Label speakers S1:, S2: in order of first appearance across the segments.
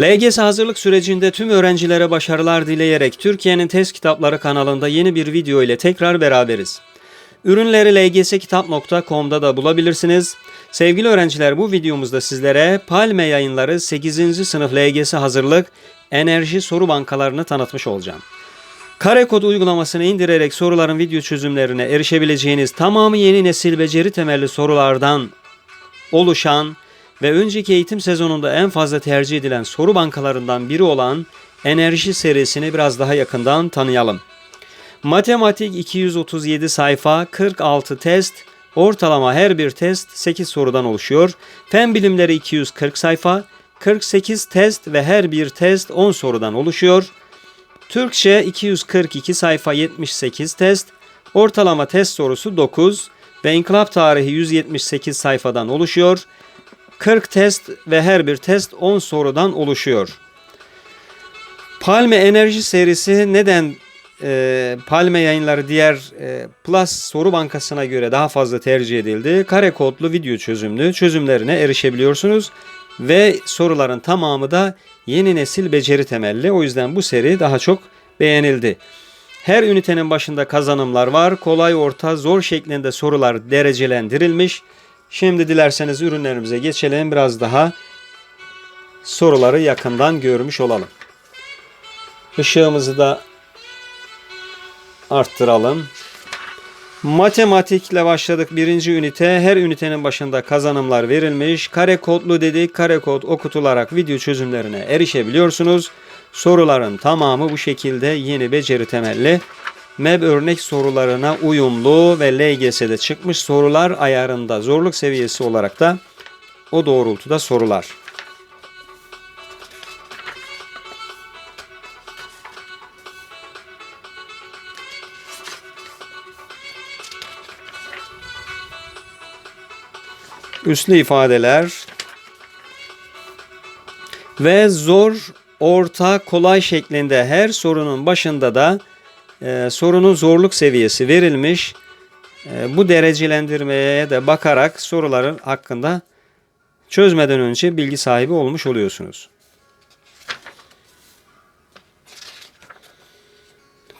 S1: LGS hazırlık sürecinde tüm öğrencilere başarılar dileyerek Türkiye'nin Test Kitapları kanalında yeni bir video ile tekrar beraberiz. Ürünleri lgskitap.com'da da bulabilirsiniz. Sevgili öğrenciler bu videomuzda sizlere Palme Yayınları 8. sınıf LGS hazırlık enerji soru bankalarını tanıtmış olacağım. Karekod uygulamasını indirerek soruların video çözümlerine erişebileceğiniz tamamı yeni nesil beceri temelli sorulardan oluşan ve önceki eğitim sezonunda en fazla tercih edilen soru bankalarından biri olan enerji serisini biraz daha yakından tanıyalım. Matematik 237 sayfa, 46 test, ortalama her bir test 8 sorudan oluşuyor. Fen bilimleri 240 sayfa, 48 test ve her bir test 10 sorudan oluşuyor. Türkçe 242 sayfa 78 test, ortalama test sorusu 9 ve inkılap tarihi 178 sayfadan oluşuyor. 40 test ve her bir test 10 sorudan oluşuyor. Palme Enerji serisi neden e, Palme yayınları diğer e, Plus soru bankasına göre daha fazla tercih edildi? Kare kodlu video çözümlü çözümlerine erişebiliyorsunuz ve soruların tamamı da yeni nesil beceri temelli. O yüzden bu seri daha çok beğenildi. Her ünitenin başında kazanımlar var. Kolay, orta, zor şeklinde sorular derecelendirilmiş. Şimdi dilerseniz ürünlerimize geçelim. Biraz daha soruları yakından görmüş olalım. Işığımızı da arttıralım. Matematikle başladık birinci ünite. Her ünitenin başında kazanımlar verilmiş. Kare kodlu dedik. Kare kod okutularak video çözümlerine erişebiliyorsunuz. Soruların tamamı bu şekilde yeni beceri temelli. MEB örnek sorularına uyumlu ve LGS'de çıkmış sorular ayarında zorluk seviyesi olarak da o doğrultuda sorular. Üslü ifadeler ve zor, orta, kolay şeklinde her sorunun başında da e, sorunun zorluk seviyesi verilmiş. E, bu derecelendirmeye de bakarak soruların hakkında çözmeden önce bilgi sahibi olmuş oluyorsunuz.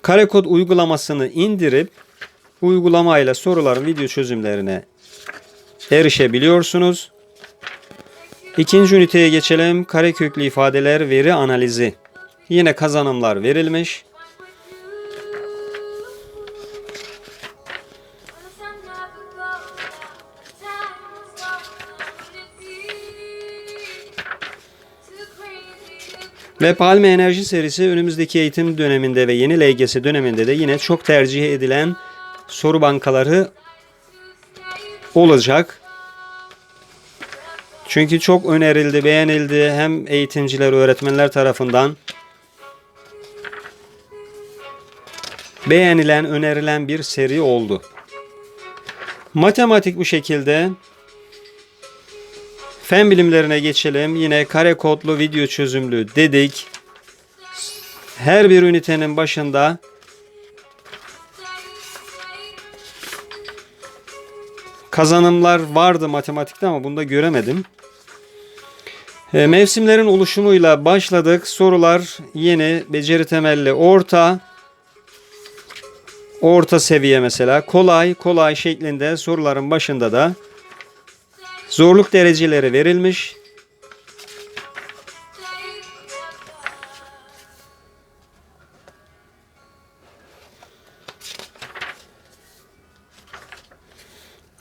S1: Karekod uygulamasını indirip uygulamayla soruların video çözümlerine erişebiliyorsunuz. İkinci üniteye geçelim. Kareköklü ifadeler veri analizi. Yine kazanımlar verilmiş. Ve Palme Enerji serisi önümüzdeki eğitim döneminde ve yeni LGS döneminde de yine çok tercih edilen soru bankaları olacak. Çünkü çok önerildi, beğenildi hem eğitimciler, öğretmenler tarafından. Beğenilen, önerilen bir seri oldu. Matematik bu şekilde. Fen bilimlerine geçelim. Yine kare kodlu video çözümlü dedik. Her bir ünitenin başında kazanımlar vardı matematikte ama bunda göremedim. E, mevsimlerin oluşumuyla başladık. Sorular yeni, beceri temelli, orta, orta seviye mesela, kolay, kolay şeklinde soruların başında da zorluk dereceleri verilmiş.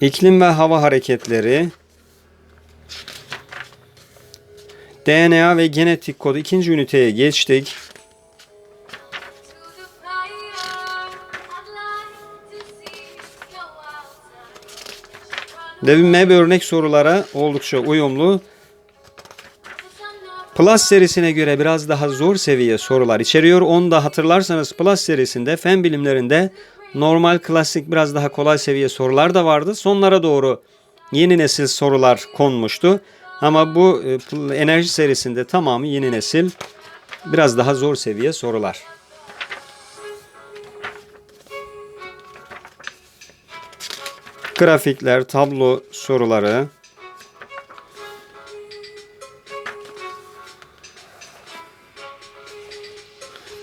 S1: İklim ve hava hareketleri, DNA ve genetik kod ikinci üniteye geçtik. Ve MEB örnek sorulara oldukça uyumlu. Plus serisine göre biraz daha zor seviye sorular içeriyor. Onu da hatırlarsanız Plus serisinde fen bilimlerinde normal, klasik biraz daha kolay seviye sorular da vardı. Sonlara doğru yeni nesil sorular konmuştu. Ama bu e, enerji serisinde tamamı yeni nesil biraz daha zor seviye sorular. Grafikler, tablo soruları.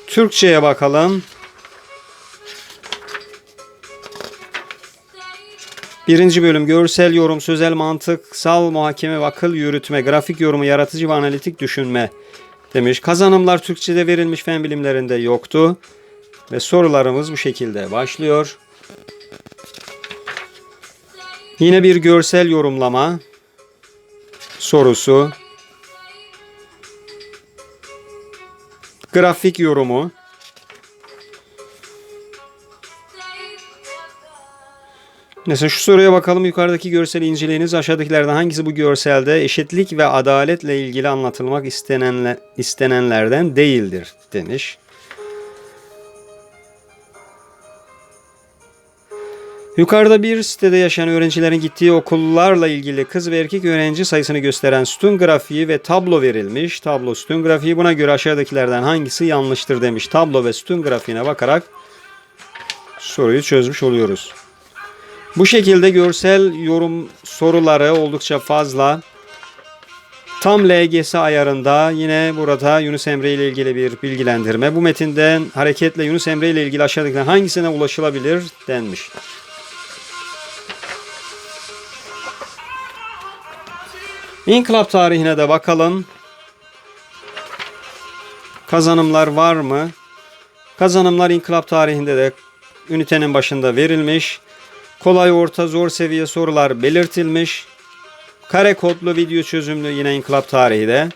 S1: Türkçe'ye bakalım. Birinci bölüm görsel yorum, sözel mantıksal muhakeme ve yürütme, grafik yorumu, yaratıcı ve analitik düşünme demiş. Kazanımlar Türkçe'de verilmiş fen bilimlerinde yoktu. Ve sorularımız bu şekilde başlıyor. Yine bir görsel yorumlama sorusu. Grafik yorumu. Mesela şu soruya bakalım yukarıdaki görseli inceleyiniz. Aşağıdakilerden hangisi bu görselde eşitlik ve adaletle ilgili anlatılmak istenenle, istenenlerden değildir demiş. Yukarıda bir sitede yaşayan öğrencilerin gittiği okullarla ilgili kız ve erkek öğrenci sayısını gösteren sütun grafiği ve tablo verilmiş. Tablo sütun grafiği buna göre aşağıdakilerden hangisi yanlıştır demiş. Tablo ve sütun grafiğine bakarak soruyu çözmüş oluyoruz. Bu şekilde görsel yorum soruları oldukça fazla. Tam LGS ayarında yine burada Yunus Emre ile ilgili bir bilgilendirme. Bu metinden hareketle Yunus Emre ile ilgili aşağıdakilerden hangisine ulaşılabilir denmiş. İnkılap tarihine de bakalım. Kazanımlar var mı? Kazanımlar inkılap tarihinde de ünitenin başında verilmiş. Kolay, orta, zor seviye sorular belirtilmiş. Kare kodlu video çözümlü yine inkılap tarihi de.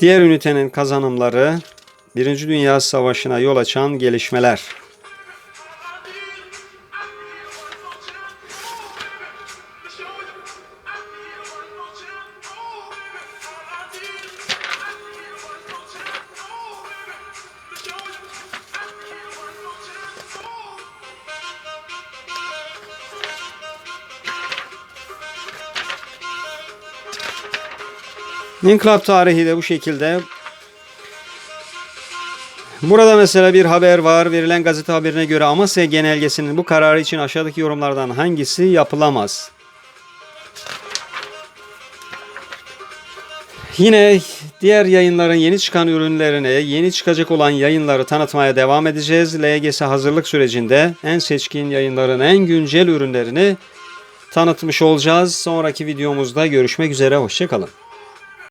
S1: Diğer ünitenin kazanımları Birinci Dünya Savaşı'na yol açan gelişmeler. İnkılap tarihi de bu şekilde. Burada mesela bir haber var. Verilen gazete haberine göre Amasya Genelgesi'nin bu kararı için aşağıdaki yorumlardan hangisi yapılamaz? Yine diğer yayınların yeni çıkan ürünlerini, yeni çıkacak olan yayınları tanıtmaya devam edeceğiz. LGS hazırlık sürecinde en seçkin yayınların en güncel ürünlerini tanıtmış olacağız. Sonraki videomuzda görüşmek üzere. Hoşçakalın.